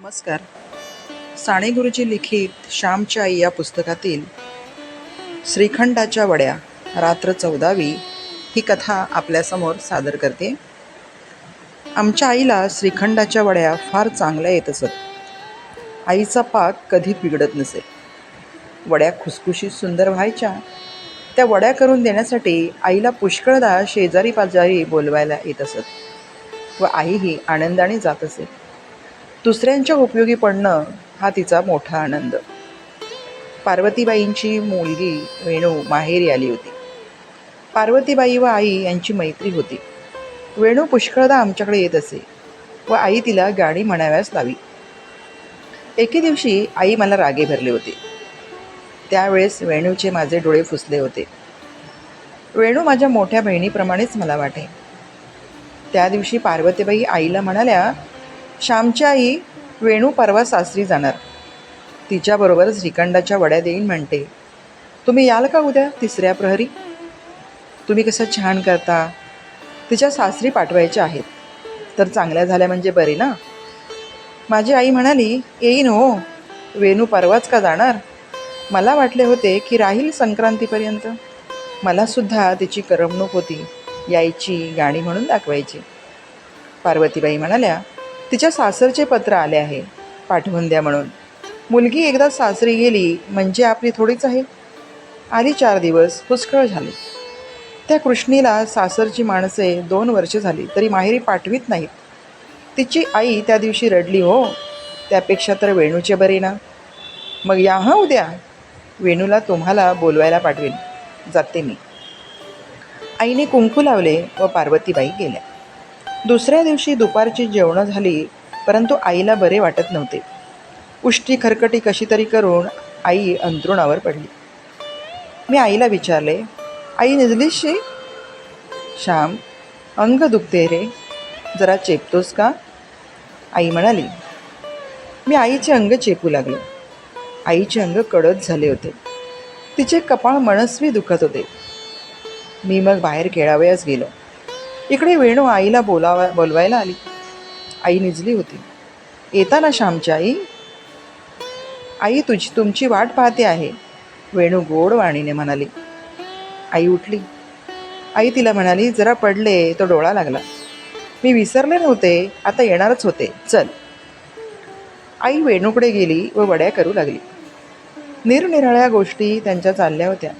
नमस्कार. साने गुरुजी लिखित श्यामची आई या पुस्तकातील श्रीखंडाच्या वड्या रात्र चौदावी ही कथा आपल्यासमोर सादर करते. आमच्या आईला श्रीखंडाच्या वड्या फार चांगल्या येत असत. आईचा पाक कधी बिघडत नसे. वड्या खुसखुशीत सुंदर व्हायच्या. त्या वड्या करून देण्यासाठी आईला पुष्कळदा शेजारी पाजारी बोलवायला येत असत. व आईही आनंदाने जात असे. दुसऱ्यांच्या उपयोगी पडणं हा तिचा मोठा आनंद. पार्वतीबाईंची मुलगी वेणू माहेरी आली होती. पार्वतीबाई व आई यांची मैत्री होती. वेणू पुष्कळदा आमच्याकडे येत असे व आई तिला गाणी म्हणाव्यास लावी. एके दिवशी आई मला रागे भरले होते. त्यावेळेस वेणूचे माझे डोळे फुसले होते. वेणू माझ्या मोठ्या बहिणीप्रमाणेच मला वाटे. त्या दिवशी पार्वतीबाई आईला म्हणाल्या श्यामची आई वेणू परवा सासरी जाणार. तिच्याबरोबर श्रीखंडाच्या वड्या देईन म्हणते. तुम्ही याल का उद्या तिसऱ्या प्रहरी? तुम्ही कसं छान करता? तिच्या सासरी पाठवायच्या आहेत. तर चांगल्या झाल्या म्हणजे बरे ना? माझी आई म्हणाली येईन हो. वेणू परवाच का जाणार? मला वाटले होते की राहील संक्रांतीपर्यंत. मलासुद्धा तिची करमणूक होती. यायची गाणी म्हणून दाखवायची. पार्वतीबाई म्हणाल्या तिच्या सासरचे पत्र आले आहे पाठवून द्या म्हणून. मुलगी एकदा सासरी गेली म्हणजे आपली थोडीच आहे. आली चार दिवस पुष्कळ झाले. त्या कृष्णीला सासरची माणसे दोन वर्ष झाली तरी माहेरी पाठवीत नाहीत. तिची आई त्या दिवशी रडली हो त्यापेक्षा तर वेणूचे बरे ना. मग या हं उद्या. वेणूला तुम्हाला बोलवायला पाठवेन जाते मी. आईने कुंकू लावले व पार्वतीबाई गेल्या. दुसऱ्या दिवशी दुपारची जेवणं झाली परंतु आईला बरे वाटत नव्हते. उष्टी खरकटी कशी तरी करून आई अंथरुणावर पडली. मी आईला विचारले आई निजलीशी? श्याम अंग दुखते रे. जरा चेपतोस का? आई म्हणाली. मी आईचे अंग चेपू लागले. आईचे अंग कडद झाले होते. तिचे कपाळ मनस्वी दुखत होते. मी मग बाहेर खेळावयास गेलो. इकडे वेणू आईला बोलावा बोलवायला आली. आई निजली होती. येताना श्यामची आई आई तुझी तुमची वाट पाहते आहे. वेणू गोड वाणीने म्हणाली. आई उठली. आई तिला म्हणाली जरा पडले तो डोळा लागला. मी विसरले नव्हते आता येणारच होते. चल. आई वेणूकडे गेली व वड्या करू लागली. निरनिराळ्या गोष्टी त्यांच्या चालल्या होत्या.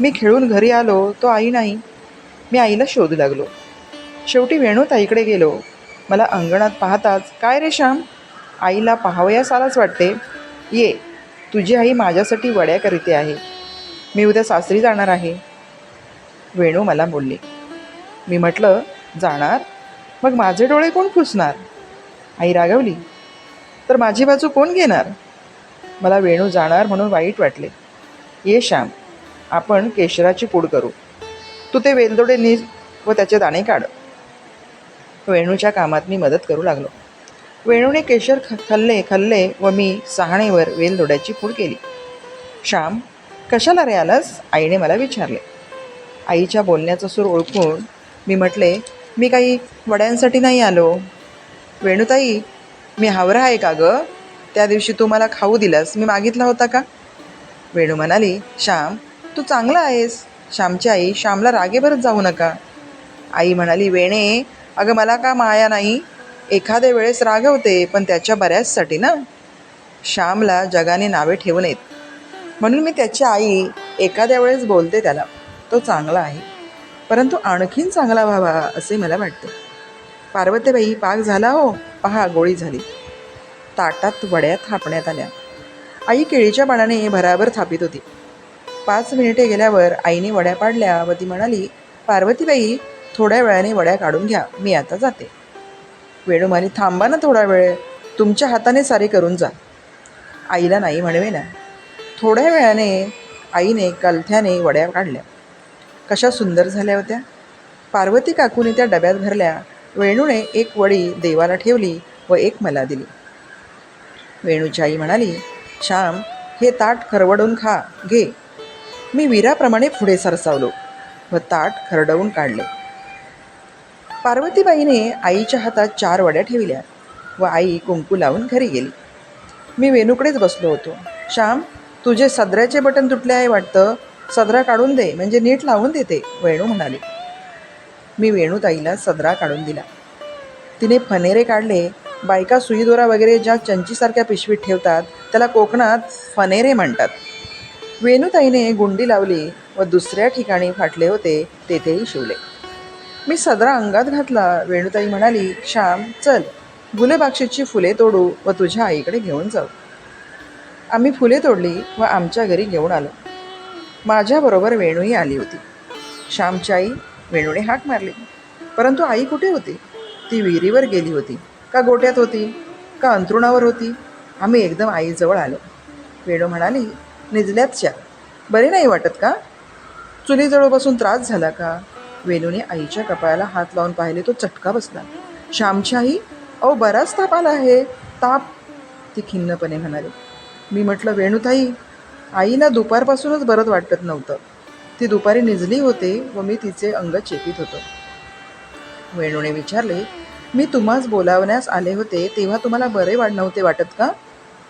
मी खेळून घरी आलो तो आई नाही. मी आईला शोधू लागलो. शेवटी वेणूताईकडे गेलो. मला अंगणात पाहताच काय रे श्याम? आईला पाहावयास आलाच वाटते. ये तुझी आई माझ्यासाठी वड्या करीते आहे. मी उद्या सासरी जाणार आहे. वेणू मला बोलली. मी म्हटलं जाणार? मग माझे डोळे कोण पुसणार? आई रागवली. तर माझी बाजू कोण घेणार? मला वेणू जाणार म्हणून वाईट वाटले. ये श्याम आपण केशराची पूड करू. तू ते वेलदोडे नीज व त्याचे दाणे काढ. वेणूच्या कामात मी मदत करू लागलो. वेणूने केशर ख खाल्ले खाल्ले व मी सहाणेवर वेलदोड्याची पूड केली. श्याम कशाला रे आलास? आईने मला विचारले. आईच्या बोलण्याचा सूर ओळखून मी म्हटले मी काही वड्यांसाठी नाही आलो. वेणूताई मी हावरा आहे का गं? त्या दिवशी तू मला खाऊ दिलास मी मागितला होता का? वेणू म्हणाली श्याम तू चांगला आहेस. श्यामची आई श्यामला रागेवरच जाऊ नका. आई म्हणाली वेणे अगं मला का माया नाही? एखाद्या वेळेस रागवते पण त्याच्या बऱ्याचसाठी ना. श्यामला जगाने नावे ठेवू नयेत. म्हणून मी त्याची आई एखाद्या वेळेस बोलते त्याला. तो चांगला आहे. परंतु आणखीन चांगला व्हावा असे मला वाटते. पार्वतीबाई पाक झाला हो. पहा गोळी झाली. ताटात वड्या थापण्यात आल्या. आई केळीच्या पानाने भराभर थापित होती. पाच मिनिटे गेल्यावर आईने वड्या पाडल्या व ती म्हणाली पार्वतीबाई थोड्या वेळाने वड्या काढून घ्या. मी आता जाते. वेणू म्हणाली थांबा ना थोडा वेळ. तुमच्या हाताने सारे करून जा. आईला नाही म्हणवे ना. थोड्या वेळाने आईने कलथ्याने वड्या काढल्या. कशा सुंदर झाल्या होत्या. पार्वती काकूने त्या डब्यात भरल्या. वेणूने एक वडी देवाला ठेवली व एक मला दिली. वेणूची आई म्हणाली श्याम हे ताट खरवडून खा. घे. मी वीराप्रमाणे पुढे सरसावलो व ताट खरडवून काढले. पार्वतीबाईने आईच्या हातात चार वड्या ठेवल्या व आई कुंकू लावून घरी गेली. मी वेणूकडेच बसलो होतो. श्याम तुझे सदऱ्याचे बटन तुटले आहे वाटतं? सदरा काढून दे म्हणजे नीट लावून देते वेणू म्हणाली. मी वेणूताईला सदरा काढून दिला. तिने फनेरे काढले. बायका सुईदोरा वगैरे ज्या चंचीसारख्या पिशवीत ठेवतात त्याला कोकणात फनेरे म्हणतात. वेणूताईने गुंडी लावली व दुसऱ्या ठिकाणी फाटले होते तेथेही शिवले. मी सदरा अंगात घातला. वेणूताई म्हणाली श्याम चल. गुलेबाक्षीची फुले तोडू व तुझ्या आईकडे घेऊन जाऊ. आम्ही फुले तोडली व आमच्या घरी घेऊन आलो. माझ्याबरोबर वेणूही आली होती. श्यामची आई वेणूने हाक मारली. परंतु आई कुठे होती? ती विहिरीवर गेली होती. का गोट्यात होती? का अंथरुणावर होती? आम्ही एकदम आईजवळ आलो. वेणू म्हणाली निजल्यात च्या बरे नाही वाटत का? चुलीजवळ बसून त्रास झाला का? वेणूने आईच्या कपाळाला हात लावून पाहिले तो चटका बसला. श्यामची आई अहो बराच ताप आला आहे. ताप? ती खिन्नपणे म्हणाली. मी म्हटलं वेणूताई आईला दुपारपासूनच बरंच वाटत नव्हतं. ती दुपारी निजली होते व मी तिचे अंग चेपित होतो. वेणूने विचारले मी तुम्हास बोलावण्यास आले होते तेव्हा तुम्हाला बरे वाट नव्हते वाटत का?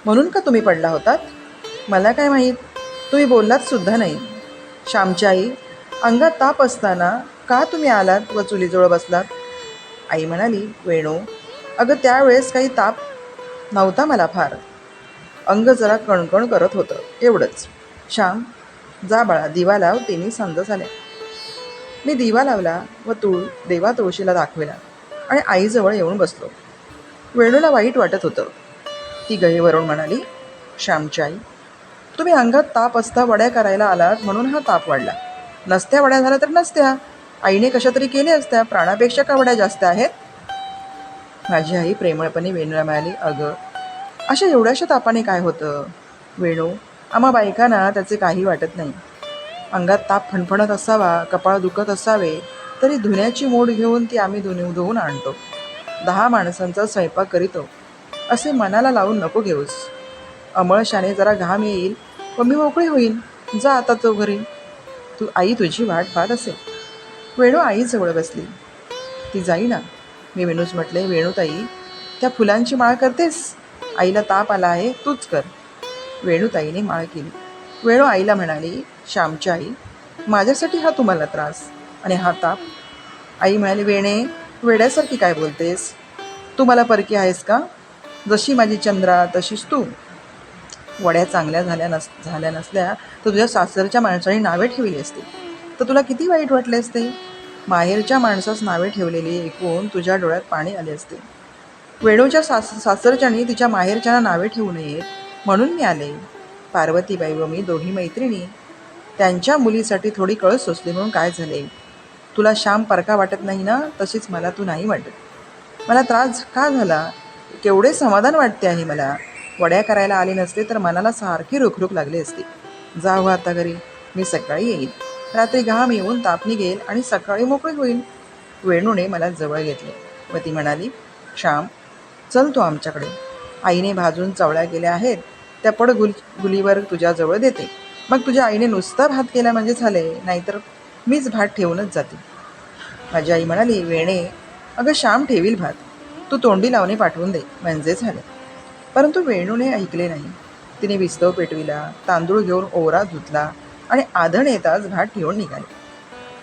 म्हणून का तुम्ही पडला होतात? मला काय माहीत? तुम्ही बोललात सुद्धा नाही. श्यामच्या आई अंगात ताप असताना का तुम्ही आलात व चुलीजवळ बसलात? आई म्हणाली वेणू अगं त्यावेळेस काही ताप नव्हता मला फार. अंग जरा कणकण करत होतं एवढंच. श्याम जा बाळा दिवा लाव तिने संद झाल्या मी दिवा लावला व तुळ देवा तुळशीला दाखविला आणि आईजवळ येऊन बसलो. वेणूला वाईट वाटत होतं. ती गहीवरून म्हणाली श्यामची आई तुम्ही अंगात ताप असता वड्या करायला आलात म्हणून हा ताप वाढला. नसत्या वड्या झाल्या तर नसत्या. आईने कशा तरी केल्या असत्या प्राणापेक्षा कावड्या जास्त आहेत. माझी आई प्रेमळपणे वेणूला म्हणाली अगं अशा एवढ्याशा तापाने काय होतं? वेणू आम्हा बायकांना त्याचे काही वाटत नाही. अंगात ताप फणफणत असावा कपाळ दुखत असावे तरी धुण्याची मोड घेऊन ती आम्ही धुणे धुवून आणतो. दहा माणसांचा स्वयंपाक करीतो. असे मनाला लावून नको घेऊस. अमळशाने जरा घाम येईल व मी मोकळी होईन जा आता तो घरी तू आई तुझी वाट पाहत असेल. वेणू आईजवळ बसली. ती जाईना. मी वेणूच म्हटले वेणूताई त्या फुलांची माळ करतेस? आईला ताप आला आहे तूच कर. वेणूताईने माळ केली. वेणू आईला म्हणाली श्यामची आई माझ्यासाठी हा तुम्हाला त्रास आणि हा ताप. आई म्हणाली वेणे वेड्यासारखी काय बोलतेस? तू मला परकी आहेस का? जशी माझी चंद्रा तशीच तू. वड्या चांगल्या झाल्या नस झाल्या नसल्या तर तुझ्या सासरच्या माणसाने नावे ठेवली असती. तर तुला किती वाईट वाटले असते? माहेरच्या माणसास नावे ठेवलेली ऐकून तुझ्या डोळ्यात पाणी आले असते. वेणूच्या सास सासरच्यानी तिच्या माहेरच्याना नावे ठेवू नयेत म्हणून मी आले. पार्वतीबाई व मी दोघी मैत्रिणी. त्यांच्या मुलीसाठी थोडी कळस सोसली म्हणून काय झाले? तुला श्याम परका वाटत नाही ना? तशीच मला तू नाही वाटत. मला त्रास का झाला? केवढे समाधान वाटते आहे मला. वड्या करायला आले नसते तर मनाला सारखी रुखरुख लागली असती. जा हो आता घरी. मी सकाळी येईल रात्री घाम येऊन ताप निघेल आणि सकाळी मोकळी होईल वेणूने मला जवळ घेतले. व ती म्हणाली श्याम चल तू आमच्याकडे. आईने भाजून चवळ्या केल्या आहेत. त्या पड गुल गुलीवर तुझ्याजवळ देते. मग तुझ्या आईने नुसता भात केला म्हणजे झाले नाहीतर मीच भात ठेवूनच जाते. माझी आई म्हणाली वेणे अगं श्याम ठेवील भात. तू तोंडी लावणे पाठवून दे. म्हणजे झाले. परंतु वेणूने ऐकले नाही. तिने विस्तव पेटविला तांदूळ घेऊन ओरा धुतला. आणि आधण येताच घाट ठेवून निघाले.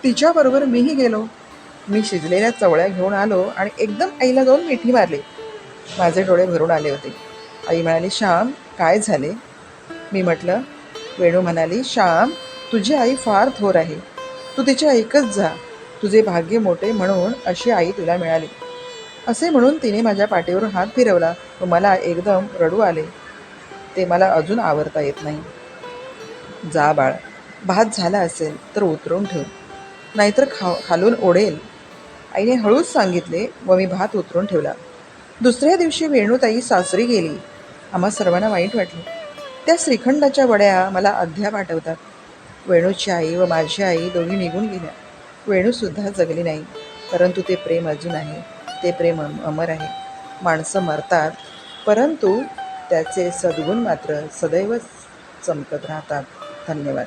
तिच्याबरोबर मीही गेलो. मी शिजलेल्या चवळ्या घेऊन आलो आणि एकदम आईला जाऊन मिठी मारली. माझे डोळे भरून आले होते. आई म्हणाली श्याम काय झाले? मी म्हटलं वेणू म्हणाली श्याम तुझी आई फार थोर आहे. तू तिच्या ऐकत जा. तुझे भाग्य मोठे म्हणून अशी आई तुला मिळाली. असे म्हणून तिने माझ्या पाठीवरून हात फिरवला व मला एकदम रडू आले. ते मला अजून आवरता येत नाही. जा बाळ. भात झाला असेल तर उतरून ठेव. नाहीतर खा खालून ओढेल. आईने हळूच सांगितले व मी भात उतरून ठेवला. दुसऱ्या दिवशी वेणूताई सासरी गेली. आम्हा सर्वांना वाईट वाटले. त्या श्रीखंडाच्या वड्या मला अद्याप आठवतात वेणूची आई व माझी आई दोघी निघून गेल्या. वेणूसुद्धा जगली नाही. परंतु ते प्रेम अजून आहे. ते प्रेम अम- अमर आहे. माणसं मरतात. परंतु त्याचे सद्गुण मात्र सदैव चमकत राहतात. धन्यवाद.